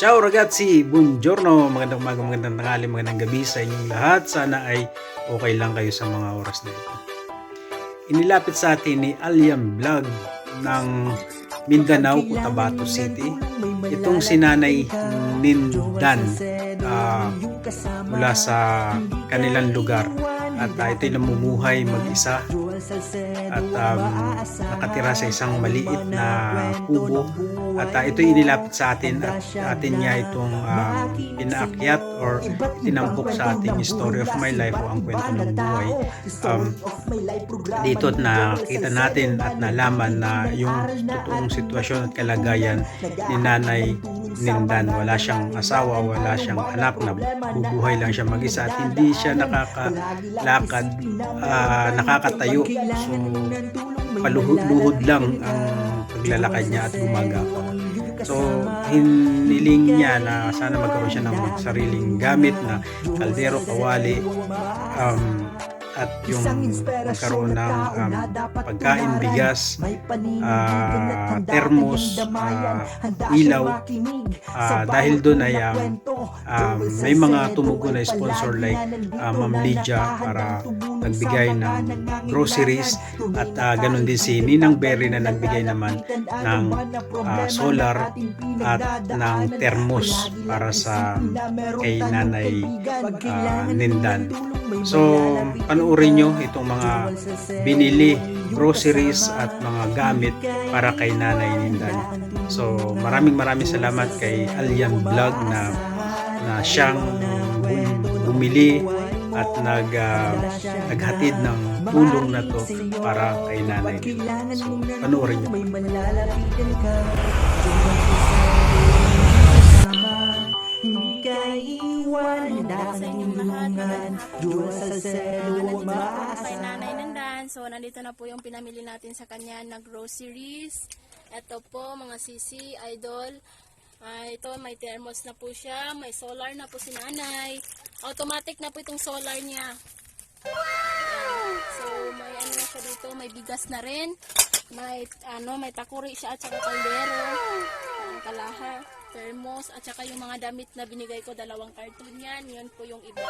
Ciao ragazzi, buongiorno, magandang umaga, magandang tanghali, magandang gabi sa inyong lahat. Sana ay okay lang kayo sa mga oras na ito. Inilapit sa atin ni Aliam Vlog ng Mindanao, Cotabato City. Itong sinanay Nindan ah, mula sa kanilang lugar. At uh, ito'y namumuhay mag-isa at um, nakatira sa isang maliit na kubo. at uh, ito'y inilapit sa atin at atin niya itong um, pinaakyat or tinampok sa ating story of my life o ang kwento ng buhay. um, dito at nakita natin at nalaman na yung totoong sitwasyon at kalagayan ni Nanay Nindan. wala siyang asawa wala siyang anak. na bubuhay lang siya mag-isa at hindi siya nakakalakad ah, nakakatayo so paluhod-luhod lang ang paglalakad niya at gumagapang So, hiniling niya na sana magkaroon siya ng sariling gamit na kaldero, kawali, um, at yung magkaroon ng um, pagkain, bigas, ah, termos, ah, ilaw. Ah, dahil doon ay um, um, may mga tumugon na sponsor like ah, Ma'am Lydia para nagbigay ng groceries at ah, ganun din si Ninang Berry na nagbigay naman ng ah, solar at ng thermos para sa kay Nanay ah, Nindan. So, panoorin nyo itong mga binili, groceries at mga gamit para kay Nanay Nindan. So, maraming maraming salamat kay Alyan Vlog na na siyang bum- bumili at nag ah, naghatid ng tulong na to para kay Nanay. So, panoorin nyo. May manlalapitan ka tulungan Diyos sa selo Nandito po kay Maasa Nanay Nandan. So, nandito na po yung pinamili natin sa kanya na groceries. Ito po, mga sisi, idol. Ah, ito, may thermos na po siya. May solar na po si nanay. Automatic na po itong solar niya. Ayan. So, may ano na siya dito. May bigas na rin. May, ano, may takuri siya at saka kaldero. Ang kalaha, thermos, at saka yung mga damit na binigay ko, dalawang karton yan. Yun po yung iba.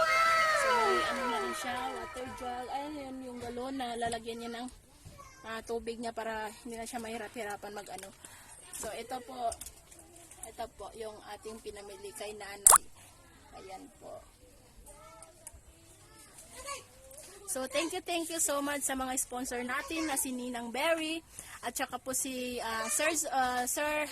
So, may ano na rin siya, water jug. Ayun, yung galon na lalagyan niya ng ah, tubig niya para hindi na siya mahirap-hirapan mag ano. So, ito po, ito po yung ating pinamili kay nanay. Ayan po. So, thank you, thank you so much sa mga sponsor natin na si Ninang Berry at saka po si ah, Sir, ah, Sir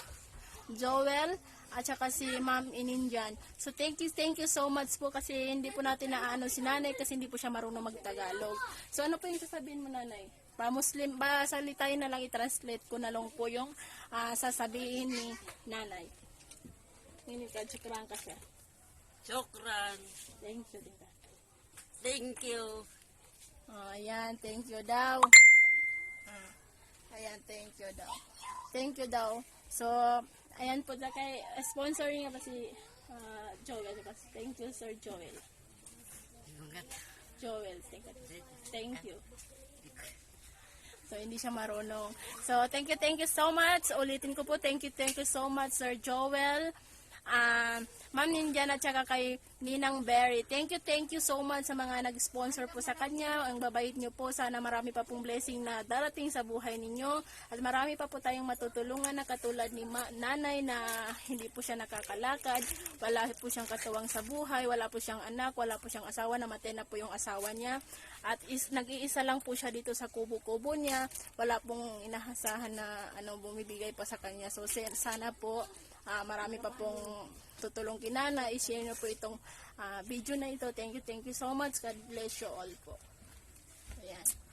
Joel at saka si Ma'am Ininjan. So, thank you, thank you so much po kasi hindi po natin naano si nanay kasi hindi po siya marunong magtagalog. So, ano po yung sasabihin mo nanay? Pa Muslim ba salitain na lang i-translate ko na lang po yung ah, sasabihin ni nanay. Hindi ka, chukran ka siya. Shukran. Thank you, dita. Thank you. Oh, ayan, thank you daw. Ah, Ayan, thank you daw. Thank you daw. So, ayan po na kay sponsoring nga pa si ah, Joel. Thank you, Sir Joel. Joel, thank you. Thank you. So, hindi siya marunong. So, thank you, thank you so much. Ulitin ko po, thank you, thank you so much, Sir Joel. Ah, Ma'am Ninjan at saka kay Ninang Berry. Thank you, thank you so much sa mga nag-sponsor po sa kanya. Ang babait niyo po. Sana marami pa pong blessing na darating sa buhay ninyo. At marami pa po tayong matutulungan na katulad ni ma- nanay na hindi po siya nakakalakad. Wala po siyang katuwang sa buhay. Wala po siyang anak. Wala po siyang asawa. Namatay na po yung asawa niya. At is, nag-iisa lang po siya dito sa kubo-kubo niya. Wala pong inahasahan na ano, bumibigay pa sa kanya. So, sana po Ah, marami pa pong tutulong kinana. I-share nyo po itong ah, video na ito. Thank you, thank you so much. God bless you all po. Ayan.